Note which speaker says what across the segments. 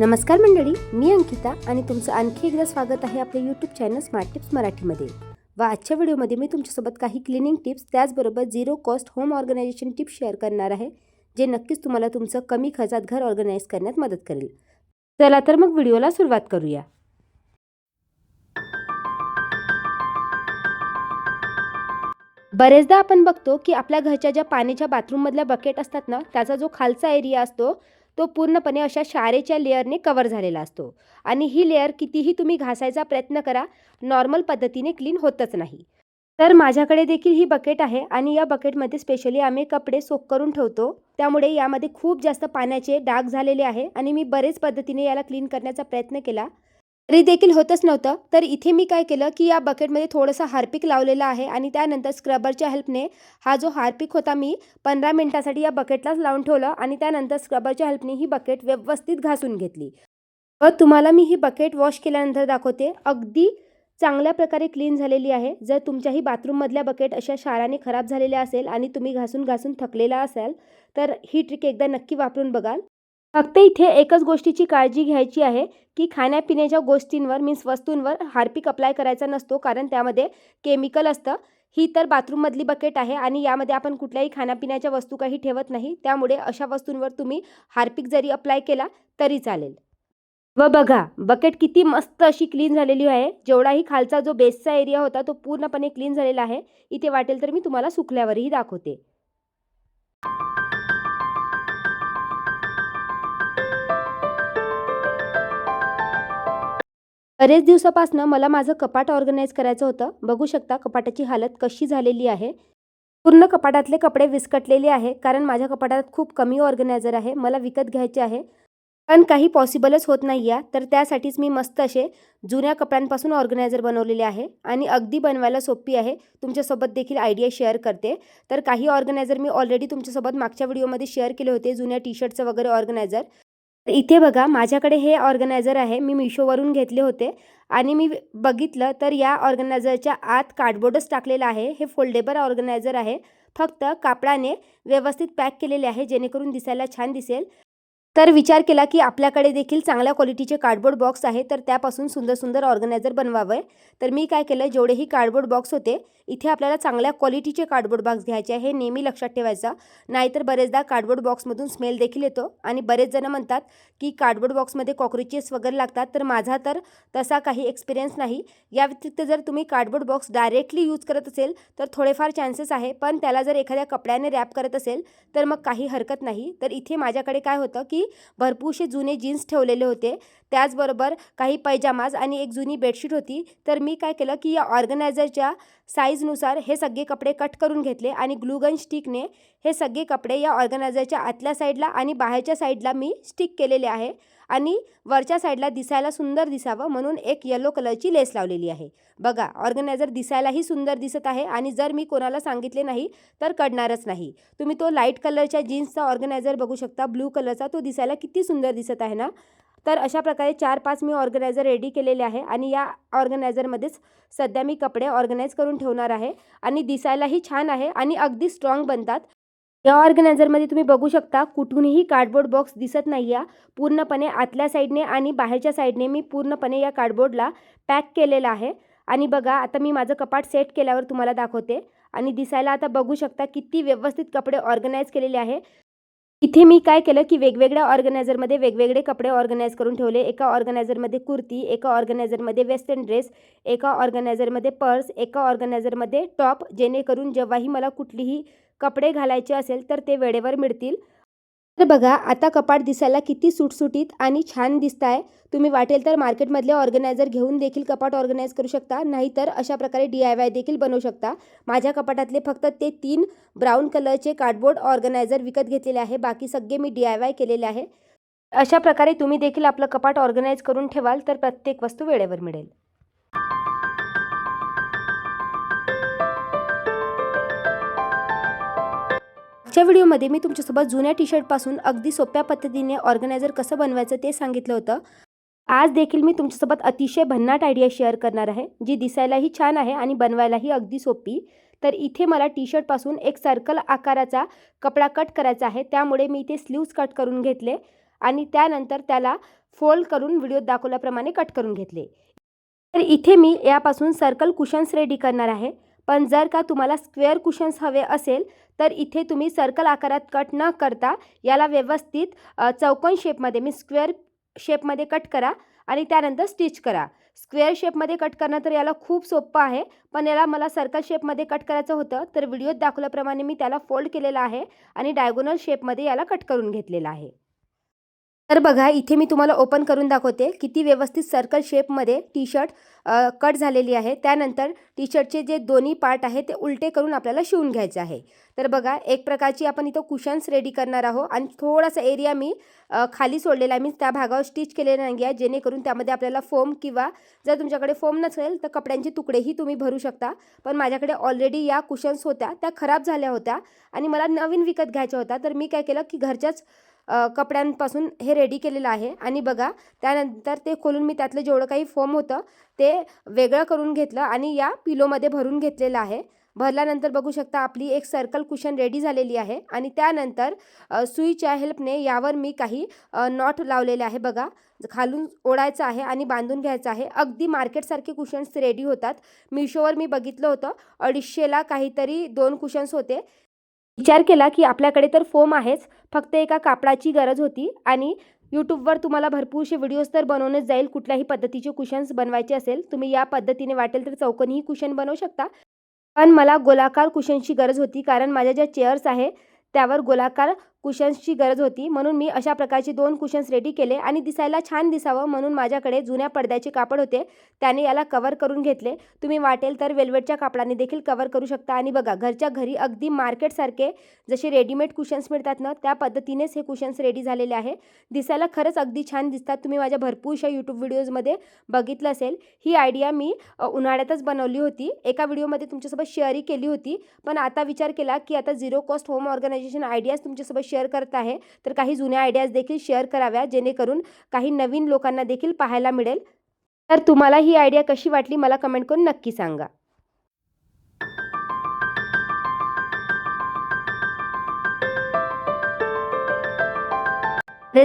Speaker 1: नमस्कार मंडळी मी अंकिता आणि तुमचं आणखी एकदा स्वागत आहे आपल्या यूट्यूब चॅनल स्मार्ट टिप्स मराठीमध्ये. व आजच्या व्हिडिओमध्ये मी तुमच्यासोबत काही क्लिनिंग टिप्स त्याचबरोबर zero cost home organisation tips share करणार आहे जे नक्कीच तुम्हाला तुमचं कमी खर्चात घर ऑर्गनाईज करण्यात मदत करेल. चला तर मग व्हिडिओला सुरुवात करूया. बरेचदा आपण बघतो की आपल्या घरच्या ज्या पाण्याच्या बाथरूममधल्या बकेट असतात ना त्याचा जो खालचा एरिया असतो तो पूर्णपणे अशा शारेच्या लेअरने कवर झालेला असतो. आणि ही लेअर कितीही तुम्ही घासायचा प्रयत्न करा नॉर्मल पद्धतीने क्लीन होतच नाही. तर माझ्याकडे देखील ही बकेट आहे आणि या बकेटमध्ये स्पेशली आम्ही कपडे सोक करून ठेवतो. त्यामुळे यामध्ये खूप जास्त पाण्याचे डाग झालेले आहे आणि मी बरेच पद्धतीने याला क्लीन करण्याचा प्रयत्न केला. तरी देखील होतच नव्हतं. तर इथे मी काय केलं की या बकेटमध्ये थोडंसं हार्पिक लावलेलं आहे आणि त्यानंतर स्क्रबरच्या हेल्पने हा जो हार्पिक होता मी पंधरा मिनटासाठी या बकेटलाच लावून ठेवलं आणि त्यानंतर स्क्रबरच्या हेल्पने ही बकेट व्यवस्थित घासून घेतली. व तुम्हाला मी ही बकेट वॉश केल्यानंतर दाखवते. अगदी चांगल्या प्रकारे क्लीन झालेली आहे. जर तुमच्याही बाथरूममधल्या बकेट अशा शाराने खराब झालेल्या असेल आणि तुम्ही घासून घासून थकलेला असाल तर ही ट्रिक एकदा नक्की वापरून बघाल. फक्त इथे एकच गोष्टीची काळजी घ्यायची आहे की खाण्यापिण्याच्या गोष्टींवर मीन्स वस्तूंवर हार्पिक अप्लाय करायचा नसतो कारण त्यामध्ये केमिकल असतं. ही तर बाथरूममधली बकेट आहे आणि यामध्ये आपण कुठल्याही खाण्यापिण्याच्या वस्तू काही ठेवत नाही. त्यामुळे अशा वस्तूंवर तुम्ही हार्पिक जरी अप्लाय केला तरी चालेल. व बघा बकेट किती मस्त अशी क्लीन झालेली आहे. जेवढाही खालचा जो बेसचा एरिया होता तो पूर्णपणे क्लीन झालेला आहे. इथे वाटेल तर मी तुम्हाला सुकल्यावरही दाखवते. बरेच दिवसापासनं मला माझं कपाट ऑर्गनाईज करायचं होतं. बघू शकता कपाटाची हालत कशी झालेली आहे. पूर्ण कपाटातले कपडे विस्कटलेले आहे कारण माझ्या कपाटात खूप कमी ऑर्गनायझर आहे मला विकत घ्यायचे आहे. पण काही पॉसिबलच होत नाही आहे तर त्यासाठीच मी मस्त असे जुन्या कपड्यांपासून ऑर्गनायझर बनवलेले आहे आणि अगदी बनवायला सोपी आहे. तुमच्यासोबत देखील आयडिया शेअर करते. तर काही ऑर्गनायझर मी ऑलरेडी तुमच्यासोबत मागच्या व्हिडिओमध्ये शेअर केले होते जुन्या टी शर्टचं वगैरे ऑर्गनायझर. तर इथे बघा माझ्याकडे हे ऑर्गनायझर आहे. मी मिशोवरून घेतले होते आणि मी बघितलं तर या ऑर्गनायझरच्या आत कार्डबोर्डच टाकलेला आहे. हे फोल्डेबल ऑर्गनायझर आहे. फक्त कापडाने व्यवस्थित पॅक केलेले आहे जेणेकरून दिसायला छान दिसेल. तर विचार केला की आपल्याकडे देखील चांगल्या क्वालिटीचे कार्डबोर्ड बॉक्स आहे तर त्यापासून सुंदर सुंदर ऑर्गनायझर बनवावं. तर मी काय केलं जेवढेही कार्डबोर्ड बॉक्स होते इथे आपल्याला चांगल्या क्वालिटीचे कार्डबोर्ड बॉक्स घ्यायचे आहे. हे नेहमी लक्षात ठेवायचं. नाहीतर बरेचदा कार्डबोर्ड बॉक्समधून स्मेल देखील येतो. आणि बरेच जण म्हणतात की कार्डबोर्ड बॉक्समध्ये कॉक्रोचेस वगैरे लागतात. तर माझा तर तसा काही एक्सपिरियन्स नाही. या व्यतिरिक्त जर तुम्ही कार्डबोर्ड बॉक्स डायरेक्टली यूज करत असेल तर थोडेफार चान्सेस आहे. पण त्याला जर एखाद्या कपड्याने रॅप करत असेल तर मग काही हरकत नाही. तर इथे माझ्याकडे काय होतं की भरपूरसे जुने जीन्स ठेवलेले होते. त्याचबरोबर काही पैजामाज आणि एक जुनी बेडशीट होती. तर मी काय केलं की या ऑर्गनायझरच्या साईजनुसार हे सगळे कपडे कट करून घेतले आणि ग्लूगन स्टिकने हे सगळे कपडे या ऑर्गनायझरच्या आतल्या साईडला आणि बाहेरच्या साईडला मी स्टिक केलेले आहे. आणि वरच्या साईडला दिसायला सुंदर दिसावं म्हणून एक येलो कलरची लेस लावलेली आहे. बघा ऑर्गनायझर दिसायलाही सुंदर दिसत आहे आणि जर मी कोणाला सांगितले नाही तर कळणारच नाही. तुम्ही तो लाइट कलरच्या जीन्सचा ऑर्गनायझर बघू शकता ब्लू कलरचा तो दिसायला किती सुंदर दिसत आहे ना? तर अशा प्रकारे चार पाच मी ऑर्गनायझर रेडी केलेले आहे आणि या ऑर्गनायझरमध्येच सध्या मी कपडे ऑर्गनाईज करून ठेवणार आहे आणि दिसायलाही छान आहे आणि अगदी स्ट्रॉंग बनतात. या ऑर्गनायझरमध्ये तुम्ही बघू शकता कुठूनही कार्डबोर्ड बॉक्स दिसत नाही आहे पूर्णपणे आतल्या साईडने आणि बाहेरच्या साईडने मी पूर्णपणे या कार्डबोर्डला पॅक केलेला आहे. आणि बघा आता मी माझं कपाट सेट केल्यावर तुम्हाला दाखवते. आणि दिसायला आता बघू शकता किती व्यवस्थित कपडे ऑर्गनाईज केलेले आहे. इथे मी काय केलं की वेगवेगळ्या ऑर्गनायझरमध्ये वेगवेगळे कपडे ऑर्गनाईज करून ठेवले. एका ऑर्गनायझरमध्ये कुर्ती एका ऑर्गनायझरमध्ये वेस्टर्न ड्रेस एका ऑर्गनायझरमध्ये पर्स एका ऑर्गनायझरमध्ये टॉप जेणेकरून जेव्हाही मला कुठलीही कपडे घालायचे असेल तर ते वेळेवर मिळतील. तर बघा आता कपाट दिसायला किती सुटसुटीत आणि छान दिसत आहे तुम्ही वाटेल तर मार्केटमधले ऑर्गनायझर घेऊन देखील कपाट ऑर्गनाईज करू शकता. नाहीतर अशा प्रकारे डी आय वाय देखील बनवू शकता. माझ्या कपाटातले फक्त ते तीन ब्राऊन कलरचे कार्डबोर्ड ऑर्गनायझर विकत घेतलेले आहे. बाकी सगळे मी डी आय वाय केलेले आहे. अशा प्रकारे तुम्ही देखील आपलं कपाट ऑर्गनाईज करून ठेवाल तर प्रत्येक वस्तू वेळेवर मिळेल. मागच्या व्हिडिओमध्ये मी तुमच्यासोबत जुन्या टी शर्टपासून अगदी सोप्या पद्धतीने ऑर्गनायझर कसं बनवायचं ते सांगितलं होतं. आज देखील मी तुमच्यासोबत अतिशय भन्नाट आयडिया शेअर करणार आहे जी दिसायलाही छान आहे आणि बनवायलाही अगदी सोपी. तर इथे मला टी शर्टपासून एक सर्कल आकाराचा कपडा कट करायचा आहे त्यामुळे मी इथे स्लीव्ज कट करून घेतले आणि त्यानंतर त्याला फोल्ड करून व्हिडिओत दाखवल्याप्रमाणे कट करून घेतले. तर इथे मी यापासून सर्कल कुशन्स रेडी करणार आहे. पण जर का तुम्हाला स्क्वेअर कुशन्स हवे असेल तर इथे तुम्ही सर्कल आकारात कट न करता याला व्यवस्थित चौकोन शेपमध्ये मी स्क्वेअर शेपमध्ये कट करा आणि त्यानंतर स्टिच करा. स्क्वेअर शेपमध्ये कट करणं तर याला खूप सोपं आहे पण याला मला सर्कल शेपमध्ये कट करायचं होतं तर व्हिडिओत दाखवल्याप्रमाणे मी त्याला फोल्ड केलेला आहे आणि डायगोनल शेपमध्ये याला कट करून घेतलेला आहे. तर बघा इथे मी तुम्हाला ओपन करून दाखवते किती व्यवस्थित सर्कल शेपमध्ये टी शर्ट कट झालेली आहे. त्यानंतर टी शर्टचे जे दोन्ही पार्ट आहे ते उलटे करून आपल्याला शिवून घ्यायचे आहे. तर बघा एक प्रकारची आपण इथं कुशन्स रेडी करणार आहोत आणि थोडासा एरिया मी खाली सोडलेला आहे. मी त्या भागावर स्टिच केलेला नाही आहे. जेणेकरून त्यामध्ये आपल्याला फोम किंवा जर तुमच्याकडे फोम नसेल तर कपड्यांचे तुकडेही तुम्ही भरू शकता. पण माझ्याकडे ऑलरेडी या कुशन्स होत्या. त्या खराब झाल्या होत्या आणि मला नवीन विकत घ्यायच्या होत्या. तर मी काय केलं की घरच्याच कपड्यांपासून हे रेडी केलेलं आहे. आणि बघा त्यानंतर ते खोलून मी त्यातलं जेवढं काही फोम होतं ते वेगळं करून घेतलं आणि या पिलोमध्ये भरून घेतलेलं आहे. भरल्यानंतर बघू शकता आपली एक सर्कल कुशन रेडी झालेली आहे आणि त्यानंतर सुईच्या हेल्पने यावर मी काही नॉट लावलेले आहे बघा. खालून ओढायचं आहे आणि बांधून घ्यायचं आहे. अगदी मार्केटसारखे कुशन्स रेडी होतात. मिशोवर मी बघितलं होतं. अडीचशेला काहीतरी दोन कुशन्स होते. विचार केला की आपल्याकडे तर फोम आहेच. फक्त एका कापडाची गरज होती आणि यूट्यूबवर तुम्हाला भरपूरसे व्हिडिओज तर बनवूनच जाईल. कुठल्याही पद्धतीचे कुशन्स बनवायचे असेल तुम्ही या पद्धतीने वाटेल तर चौकोनीही कुशन बनवू शकता. पण मला गोलाकार कुशनची गरज होती कारण माझ्या ज्या चेअर्स आहे त्यावर गोलाकार कुशन्सची गरज होती. म्हणून मी अशा प्रकारचे दोन कुशन्स रेडी केले आणि दिसायला छान दिसावं म्हणून माझ्याकडे जुन्या पडद्याचे कापड होते. त्याने याला कवर करून घेतले. तुम्ही वाटेल तर वेल्वेटच्या कापडाने देखील कवर करू शकता. आणि बघा घरच्या घरी अगदी मार्केटसारखे जसे रेडीमेड कुशन्स मिळतात ना त्या पद्धतीनेच हे कुशन्स रेडी झालेले आहे. दिसायला खरंच अगदी छान दिसतात. तुम्ही माझ्या भरपूरशा यूट्यूब व्हिडिओजमध्ये बघितलं असेल. ही आयडिया मी उन्हाळ्यातच बनवली होती. एका व्हिडिओमध्ये तुमच्यासोबत शेअरही केली होती. पण आता विचार केला की आता zero cost home organisation ideas तुमच्यासोबत शेअर करत आहे तर काही जुन्या आयडियाज देखील शेअर कराव्या जेणेकरून काही नवीन लोकांना देखील पाहायला मिळेल. तर तुम्हाला ही आयडिया कशी वाटली मला कमेंट करून नक्की सांगा.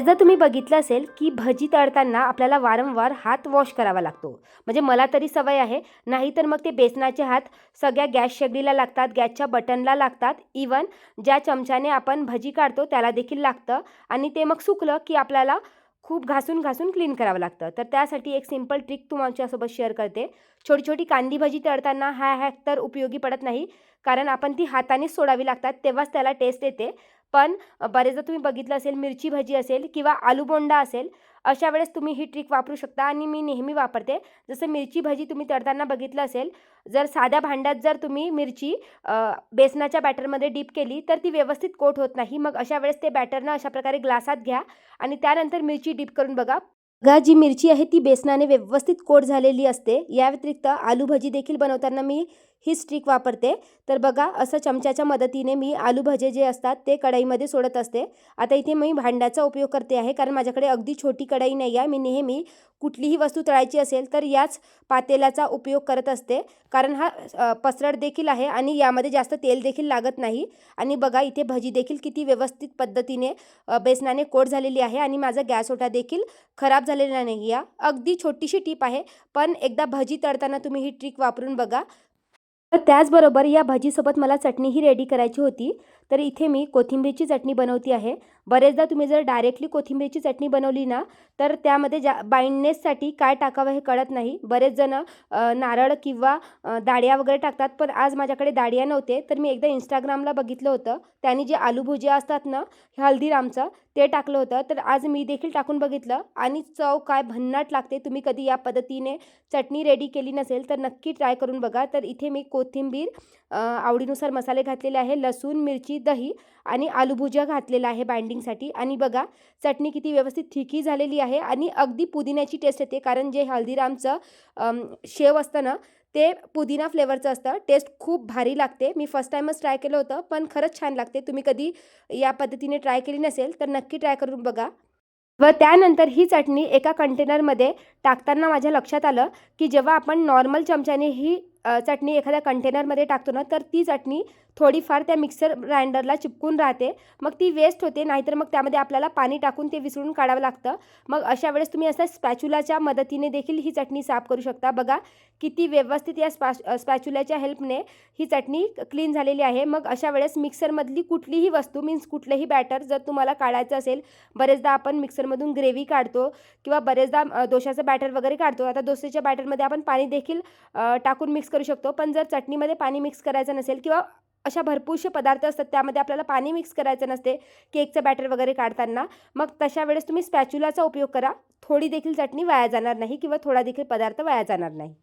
Speaker 1: जर तुम्ही बघितलं असेल की भजी तळताना आपल्याला वारंवार हात वॉश करावा लागतो. म्हणजे मला तरी सवय आहे नाहीतर मग ते बेसनाचे हात सगळ्या गॅस शेगडीला लागतात गॅसच्या बटनला लागतात. इवन ज्या चमच्याने आपण भजी काढतो त्याला देखील लागतं आणि ते मग सुकलं की आपल्याला खूप घासून घासून क्लीन करावं लागतं. तर त्यासाठी एक सिंपल ट्रिक तुमच्यासोबत शेअर करते. छोटी छोटी कांदी भजी तळताना हा हॅक तर उपयोगी पडत नाही कारण आपण ती हातानेच सोडावी लागतात तेव्हाच त्याला टेस्ट येते. पण बरेचदा तुम्ही बघितलं असेल मिरची भजी असेल किंवा आलूबोंडा असेल अशा वेळेस तुम्ही ही ट्रिक वापरू शकता आणि मी नेहमी वापरते. जसं मिरची भजी तुम्ही तळताना बघितलं असेल जर साध्या भांड्यात जर तुम्ही मिरची बेसनाच्या बॅटरमध्ये डीप केली तर ती व्यवस्थित कोट होत नाही. मग अशा वेळेस ते बॅटरनं अशा प्रकारे ग्लासात घ्या आणि त्यानंतर मिरची डीप करून बघा. बघा जी मिरची आहे ती बेसनाने व्यवस्थित कोट झालेली असते. या व्यतिरिक्त आलू भजी देखील बनवताना मी ही स्ट्रिक वापरते. तर बघा असं चमच्याच्या मदतीने मी आलू भजे जे असतात ते कढईमध्ये सोडत असते. आता इथे मी भांड्याचा उपयोग करते आहे कारण माझ्याकडे अगदी छोटी कढई नाही आहे. मी नेहमी कुठलीही वस्तू तळायची असेल तर याच पातेल्याचा उपयोग करत असते. कारण हा पसरड पसरट देखील आहे आणि यामध्ये जास्त तेल देखील लागत नाही. आणि बघा इथे भजी देखील किती व्यवस्थित पद्धतीने बेसनाने कोट झालेली आहे आणि माझा गॅस ओटा देखील खराब झालेला नाही या अगदी छोटीशी टीप आहे पण एकदा भजी तळताना तुम्ही ही ट्रिक वापरून बघा. तर त्याचबरोबर या भाजीसोबत मला चटणीही रेडी करायची होती. तर इथे मी कोथिंबीरची चटणी बनवती आहे. बरेचदा तुम्ही जर डायरेक्टली कोथिंबीरची चटणी बनवली ना तर त्यामध्ये जा बाइंडनेससाठी काय टाकावं हे कळत नाही. बरेच जण नारळ किंवा अ, दाडिया वगैरे टाकतात पण आज माझ्याकडे दाडिया नव्हते तर मी एकदा इंस्टाग्रामला बघितलं होतं. त्यांनी जे आलू भुजिया असतात ना हल्दीरामचं ते टाकलं होतं. तर आज मी देखील टाकून बघितलं आणि चव काय भन्नाट लागते. तुम्ही कधी या पद्धतीने चटणी रेडी केली नसेल तर नक्की ट्राय करून बघा. तर इथे मी कोथिंबीर आवडीनुसार मसाले घातलेले आहे लसूण मिरची दही आणि आलू भुजिया घातलेला आहे बाइंडिंगसाठी आणि बघा चटणी किती व्यवस्थित थिकी झालेली आहे आणि अगदी पुदिन्याची टेस्ट येते. कारण जे हल्दीरामचं शेव असतं ना ते पुदिना फ्लेवरचं असतं. टेस्ट खूप भारी लागते. मी फर्स्ट टाईमच ट्राय केलं होतं पण खरंच छान लागते. तुम्ही कधी या पद्धतीने ट्राय केली नसेल तर नक्की ट्राय करून बघा. व त्यानंतर ही चटणी एका कंटेनरमध्ये टाकताना माझ्या लक्षात आलं की जेव्हा आपण नॉर्मल चमच्याने ही चटणी एखाद्या कंटेनरमध्ये टाकतो ना तर ती चटणी थोडीफार त्या मिक्सर ग्राइंडरला चिपकून राहते. मग ती वेस्ट होते नाहीतर मग त्यामध्ये आपल्याला पाणी टाकून ते विसळून काढावं लागतं. मग अशा वेळेस तुम्ही असं स्पॅच्युलाच्या मदतीने देखील ही चटणी साफ करू शकता. बघा किती व्यवस्थित या स्पॅ स्पॅच्युलाच्या हेल्पने ही चटणी क्लीन झालेली आहे. मग अशा वेळेस मिक्सरमधली कुठलीही वस्तू मीन्स कुठलंही बॅटर जर तुम्हाला काढायचं असेल बरेचदा आपण मिक्सरमधून ग्रेव्ही काढतो किंवा बरेचदा दोशाचं डोशाचं बॅटर वगैरे काढतो. आता डोसेच्या बॅटरमध्ये आपण पाणी देखील टाकून मिक्स करू शकतो. पण जर चटणीमध्ये पाणी मिक्स करायचं नसेल किंवा अशा भरपूरसे पदार्थ असतात त्यामध्ये आपल्याला पाणी मिक्स करायचं नसते केकचं बॅटर वगैरे काढताना मग तशा वेळेस तुम्ही स्पॅच्युलाचा उपयोग करा. थोडी देखील चटणी वाया जाणार नाही किंवा थोडा देखील पदार्थ वाया जाणार नाही.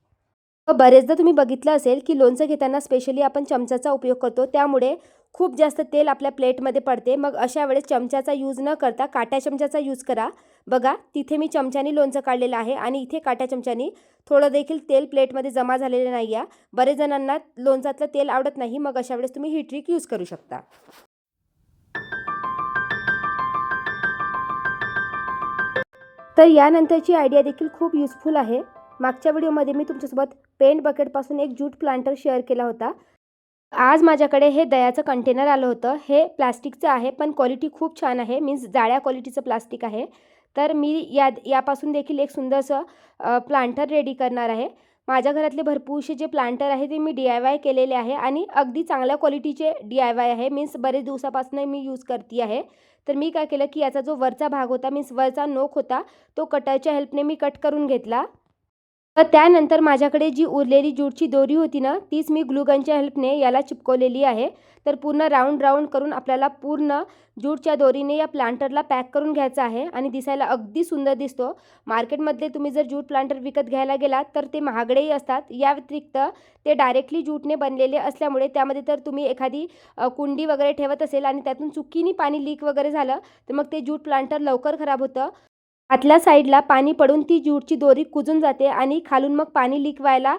Speaker 1: बरेचदा तुम्ही बघितलं असेल की लोणचं घेताना स्पेशली आपण चमचाचा उपयोग करतो. त्यामुळे खूप जास्त तेल आपल्या प्लेटमध्ये पडते. मग अशा वेळेस चमच्याचा यूज न करता काट्या चमच्याचा यूज करा. बघा तिथे मी चमच्यानी लोणचं काढलेलं आहे आणि इथे काट्या चमच्यानी थोडं देखील तेल प्लेटमध्ये जमा झालेलं नाही आहे बरेच जणांना लोणचातलं तेल आवडत नाही मग अशा वेळेस तुम्ही ही ट्रिक यूज करू शकता. तर यानंतरची आयडिया देखील खूप युजफुल आहे. मागच्या व्हिडिओमध्ये मी तुमच्यासोबत पेंट बकेटपासून एक जूट प्लांटर शेअर केला होता. आज माझ्याकडे हे दयाचं कंटेनर आलं होतं. हे प्लास्टिकचं आहे पण क्वालिटी खूप छान आहे. मीन्स जाळ्या क्वालिटीचं प्लास्टिक आहे. तर मी या यापासून देखील एक सुंदरसं प्लांटर रेडी करणार आहे. माझ्या घरातले भरपूरसे जे प्लांटर आहे ते मी डी आय वाय केलेले आहे आणि अगदी चांगल्या क्वालिटीचे डी आय वाय आहे. मीन्स बरेच दिवसापासून मी यूज करते आहे. तर मी काय केलं की याचा जो वरचा भाग होता मीन्स वरचा नोक होता तो कटरच्या हेल्पने मी कट करून घेतला. त्यानंतर माझ्याकडे जी उरलेली जूटची दोरी होती ना तीच मी ग्लुगनच्या हेल्पने याला चिपकवलेली आहे. तर पूर्ण राऊंड राऊंड करून आपल्याला पूर्ण जूटच्या दोरीने या प्लांटरला पॅक करून घ्यायचं आहे आणि दिसायला अगदी सुंदर दिसतो. मार्केटमधले तुम्ही जर जूट प्लांटर विकत घ्यायला गेलात तर ते महागडेही असतात. या व्यतिरिक्त ते डायरेक्टली जूटने बनलेले असल्यामुळे त्यामध्ये तर तुम्ही एखादी कुंडी वगैरे ठेवत असेल आणि त्यातून चुकीने पाणी लीक वगैरे झालं तर मग ते जूट प्लांटर लवकर खराब होतं. आतल्या साईडला पाणी पडून ती ज्यूटची दोरी कुजून जाते आणि खालून मग पाणी लीक व्हायला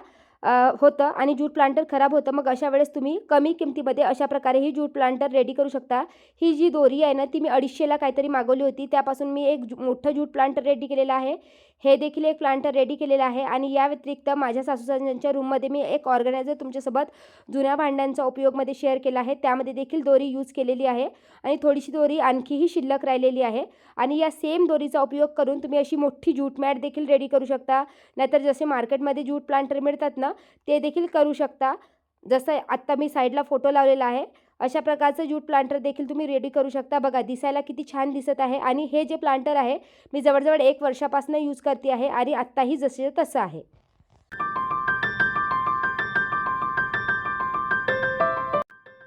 Speaker 1: होतं आणि ज्यूट प्लांटर खराब होतं. मग अशा वेळेस तुम्ही कमी किमतीमध्ये अशा प्रकारे ही ज्यूट प्लांटर रेडी करू शकता. ही जी दोरी आहे ना ती मी अडीचशेला काहीतरी मागवली होती. त्यापासून मी एक मोठं ज्यूट प्लांटर रेडी केलेलं आहे. हे देखील एक प्लांटर रेडी केलेलं आहे. आणि या व्यतिरिक्त माझ्या सासूसांच्या रूममध्ये मी एक ऑर्गनायझर तुमच्यासोबत जुन्या भांड्यांचा उपयोगमध्ये शेअर केला आहे. त्यामध्ये देखील दोरी यूज केलेली आहे. आणि थोडीशी दोरी आणखीही शिल्लक राहिलेली आहे. आणि या सेम दोरीचा उपयोग करून तुम्ही अशी मोठी जूट मॅट देखील रेडी करू शकता. नाहीतर जसे मार्केटमध्ये जूट प्लांटर मिळतात ना ते देखील करू शकता. जसं आत्ता मी साईडला फोटो लावलेला आहे. अशा प्रकारचं ज्यूट प्लांटर देखील तुम्ही रेडी करू शकता. बघा दिसायला किती छान दिसत आहे आणि हे जे प्लांटर आहे मी जवळजवळ एक वर्षापासून यूज करते आहे आणि आत्ताही जसे तसं आहे.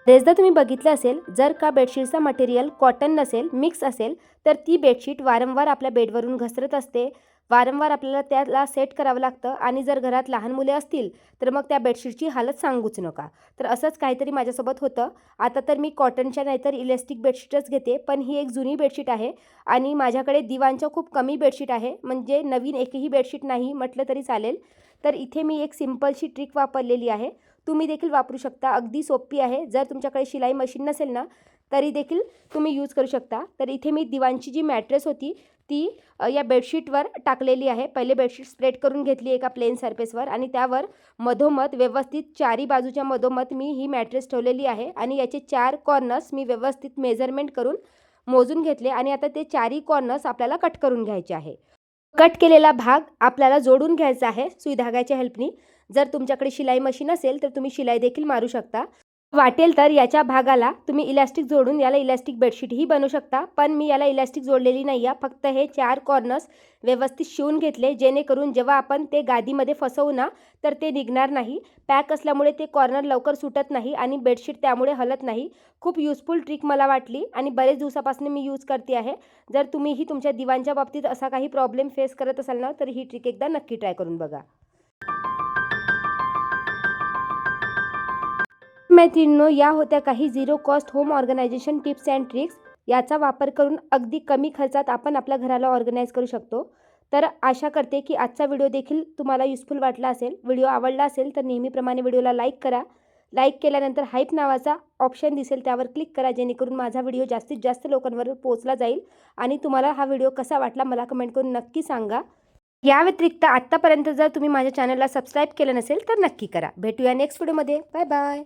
Speaker 1: बरेचदा तुम्ही बघितलं असेल जर का बेडशीटचा मटेरियल कॉटन नसेल मिक्स असेल तर ती बेडशीट वारंवार आपल्या बेडवरून घसरत असते. वारंवार आपल्याला त्याला सेट करावं लागतं आणि जर घरात लहान मुले असतील तर मग त्या बेडशीटची हालत सांगूच नका. तर असंच काहीतरी माझ्यासोबत होतं. आता तर मी कॉटनच्या नाहीतर इलेस्टिक बेडशीटच घेते पण ही एक जुनी बेडशीट आहे आणि माझ्याकडे दिवांच्या खूप कमी बेडशीट आहे. म्हणजे नवीन एकही बेडशीट नाही म्हटलं तरी चालेल. तर इथे मी एक सिम्पलशी ट्रिक वापरलेली आहे. तुम्ही देखील वापरू शकता. अगदी सोपी आहे. जर तुमच्याकडे शिलाई मशीन नसेल ना तरी देखील तुम्ही यूज करू शकता. तर इथे मी दिवांची जी मॅट्रेस होती ती या बेडशीटवर टाकलेली आहे. पहिले बेडशीट स्प्रेड करून घेतली एका प्लेन सरफेसवर आणि त्यावर मधोमध व्यवस्थित चारी बाजूच्या मधोमध मी ही मॅट्रेस ठेवलेली आहे आणि याचे चार कॉर्नर्स मी व्यवस्थित मेजरमेंट करून मोजून घेतले आणि आता ते चारही कॉर्नर्स आपल्याला कट करून घ्यायचे आहे. कट केलेला भाग आपल्याला जोडून घ्यायचा आहे सुई धाग्याच्या हेल्पनी जर तुमच्याकडे शिलाई मशीन असेल तर तुम्ही शिलाई देखील मारू शकता. वाटेल तर याच्या भागाला तुम्ही इलॅस्टिक जोडून याला इलॅस्टिक बेडशीटही बनवू शकता. पण मी याला इलॅस्टिक जोडलेली नाही आहे फक्त हे चार कॉर्नर्स व्यवस्थित शिवून घेतले जेणेकरून जेव्हा आपण ते गादीमध्ये फसवू ना तर ते निघणार नाही. पॅक असल्यामुळे ते कॉर्नर लवकर सुटत नाही आणि बेडशीट त्यामुळे हलत नाही. खूप युजफुल ट्रिक मला वाटली आणि बरेच दिवसापासून मी यूज करते आहे. जर तुम्हीही तुमच्या दिवांच्या बाबतीत असा काही प्रॉब्लेम फेस करत असाल ना तर ही ट्रिक एकदा नक्की ट्राय करून बघा. मैत्रिणींनो या होत्या काही zero cost home organisation tips and tricks याचा वापर करून अगदी कमी खर्चात आपण आपल्या घराला ऑर्गनाईज करू शकतो. तर आशा करते की आजचा व्हिडिओ देखील तुम्हाला युजफुल वाटला असेल. व्हिडिओ आवडला असेल तर नेहमीप्रमाणे व्हिडिओला लाईक करा. लाईक केल्यानंतर हाईप नावाचा ऑप्शन दिसेल त्यावर क्लिक करा जेणेकरून माझा व्हिडिओ जास्तीत जास्त लोकांवर पोहोचला जाईल आणि तुम्हाला हा व्हिडिओ कसा वाटला मला कमेंट करून नक्की सांगा. या व्यतिरिक्त आत्तापर्यंत जर तुम्ही माझ्या चॅनलला सबस्क्राईब केलं नसेल तर नक्की करा. भेटूया नेक्स्ट व्हिडिओमध्ये बाय बाय